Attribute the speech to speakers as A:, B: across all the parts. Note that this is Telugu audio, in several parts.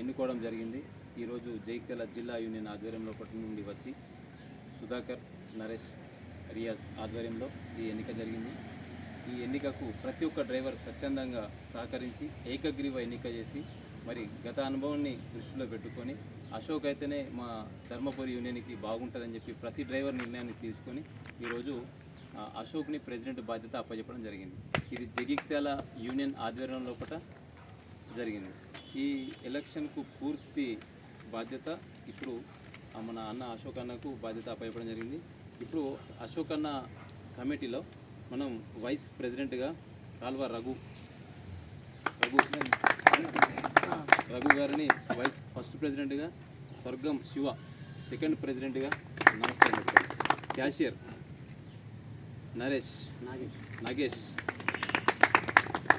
A: ఎన్నుకోవడం జరిగింది. ఈరోజు జైకల జిల్లా యూనియన్ ఆధ్వర్యంలో ఒకటి నుండి వచ్చి సుధాకర్ నరేష్ రియాజ్ ఆధ్వర్యంలో ఈ ఎన్నిక జరిగింది. ఈ ఎన్నికకు ప్రతి ఒక్క డ్రైవర్ స్వచ్ఛందంగా సహకరించి ఏకగ్రీవ ఎన్నిక చేసి మరి గత అనుభవాన్ని దృష్టిలో పెట్టుకొని అశోక్ అయితేనే మా ధర్మపురి యూనియన్కి బాగుంటుందని చెప్పి ప్రతి డ్రైవర్ నిర్ణయాన్ని తీసుకొని ఈరోజు అశోక్ని ప్రెసిడెంట్ బాధ్యత అప్పచెప్పడం జరిగింది. ఇది జగిత్యాల యూనియన్ ఆధ్వర్యం లోపల జరిగింది. ఈ ఎలక్షన్కు పూర్తి బాధ్యత ఇప్పుడు మన అన్న అశోక్ అన్నకు బాధ్యత అప్పచెప్పడం జరిగింది. ఇప్పుడు అశోక్ అన్న కమిటీలో మనం వైస్ ప్రెసిడెంట్గా కాల్వ రఘు రఘు రఘు గారిని వైస్ ఫస్ట్ ప్రెసిడెంట్గా స్వర్గం శివ సెకండ్ ప్రెసిడెంట్గా నమస్కారం క్యాషియర్ నరేష్
B: నాగేష్.
A: నాగేష్.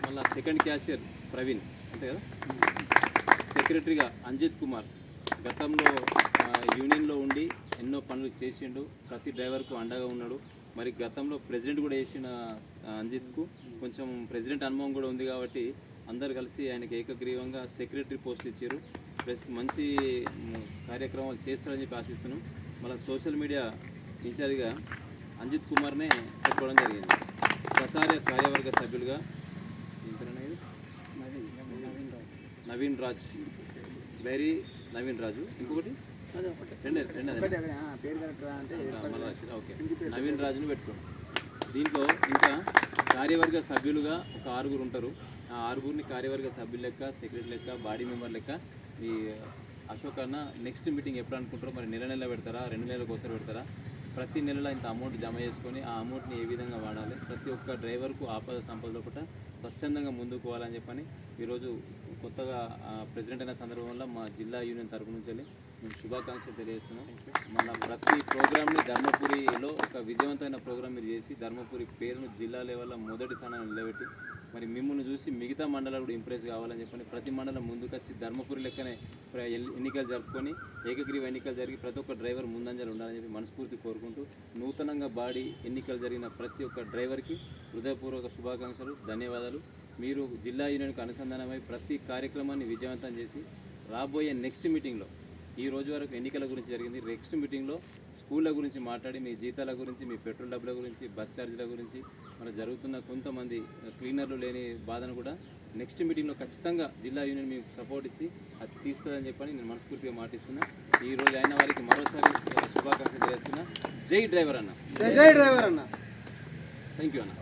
A: మళ్ళా సెకండ్ క్యాషియర్ ప్రవీణ్. అంతే కదా? సెక్రటరీగా అంజిత్ కుమార్ గతంలో యూనియన్లో ఉండి ఎన్నో పనులు చేసిండు. ప్రతి డ్రైవర్కు అండగా ఉన్నాడు. మరి గతంలో ప్రెసిడెంట్ కూడా చేసిన అంజిత్కు. కొంచెం ప్రెసిడెంట్ అనుభవం కూడా ఉంది కాబట్టి అందరు కలిసి ఆయనకి ఏకగ్రీవంగా సెక్రటరీ పోస్ట్ ఇచ్చారు. ప్లస్ మంచి కార్యక్రమాలు చేస్తారని చెప్పి ఆశిస్తున్నాం. మళ్ళీ సోషల్ మీడియా ఇన్ఛార్జిగా అంజిత్ కుమార్నే పెట్టుకోవడం జరిగింది. ప్రచార కార్యవర్గ సభ్యులుగా
B: నవీన్ రాజ్.
A: వెరీ నవీన్ రాజు. ఇంకొకటి? రెండే రెండే ఓకే. నవీన్ రాజును పెట్టుకోండి. దీంట్లో ఇంకా కార్యవర్గ సభ్యులుగా ఒక ఆరుగురు ఉంటారు. ఆ ఆరుగురిని కార్యవర్గ సభ్యుల లెక్క సెక్రటరీ లెక్క బాడీ మెంబర్ లెక్క ఈ అశోక్ అన్న నెక్స్ట్ మీటింగ్ ఎప్పుడు అనుకుంటారో మరి నెల నెల పెడతారా? రెండు నెలలకు ఒకసారి పెడతారా? ప్రతి నెలలో ఇంత అమౌంట్ జమ చేసుకొని ఆ అమౌంట్ని ఏ విధంగా వాడాలి? ప్రతి ఒక్క డ్రైవర్కు ఆపద సంపద లోపల స్వచ్ఛందంగా ముందుకు పోవాలని చెప్పని ఈరోజు కొత్తగా ప్రెసిడెంట్ అయిన సందర్భంలో మా జిల్లా యూనియన్ తరపు నుంచి వెళ్ళి మేము శుభాకాంక్షలు తెలియజేస్తున్నాం. మన ప్రతి ప్రోగ్రామ్ని ధర్మపురిలో ఒక విజయవంతమైన ప్రోగ్రామ్ మీరు చేసి ధర్మపురి పేరును జిల్లా లెవెల్లో మొదటి స్థానాన్ని నిలబెట్టి మరి మిమ్మల్ని చూసి మిగతా మండలాలు కూడా ఇంప్రెస్ కావాలని చెప్పని ప్రతి మండలం ముందుకొచ్చి ధర్మపురి లెక్కనే ఎన్నికలు జరుపుకొని ఏకగ్రీవ ఎన్నికలు జరిగి ప్రతి ఒక్క డ్రైవర్ ముందంజలు ఉండాలని చెప్పి మనస్ఫూర్తి కోరుకుంటూ నూతనంగా బాడీ ఎన్నికలు జరిగిన ప్రతి ఒక్క డ్రైవర్కి హృదయపూర్వక శుభాకాంక్షలు ధన్యవాదాలు. మీరు జిల్లా యూనియన్కు అనుసంధానమై ప్రతి కార్యక్రమాన్ని విజయవంతం చేసి రాబోయే నెక్స్ట్ మీటింగ్లో ఈ రోజు వరకు ఎన్నికల గురించి జరిగింది. నెక్స్ట్ మీటింగ్లో స్కూళ్ళ గురించి మాట్లాడి మీ జీతాల గురించి మీ పెట్రోల్ డబ్బుల గురించి బస్ ఛార్జీల గురించి మన జరుగుతున్న కొంతమంది క్లీనర్లు లేని బాధను కూడా నెక్స్ట్ మీటింగ్లో ఖచ్చితంగా జిల్లా యూనియన్ మీకు సపోర్ట్ ఇచ్చి అది తీస్తుందని చెప్పని నేను మనస్ఫూర్తిగా మాటిస్తున్నా. ఈ రోజు అయిన వారికి మరోసారి శుభాకాంక్షలు తెలియజేస్తున్నా. జై డ్రైవర్ అన్న.
B: జై డ్రైవర్ అన్న.
A: థ్యాంక్ యూ అన్న.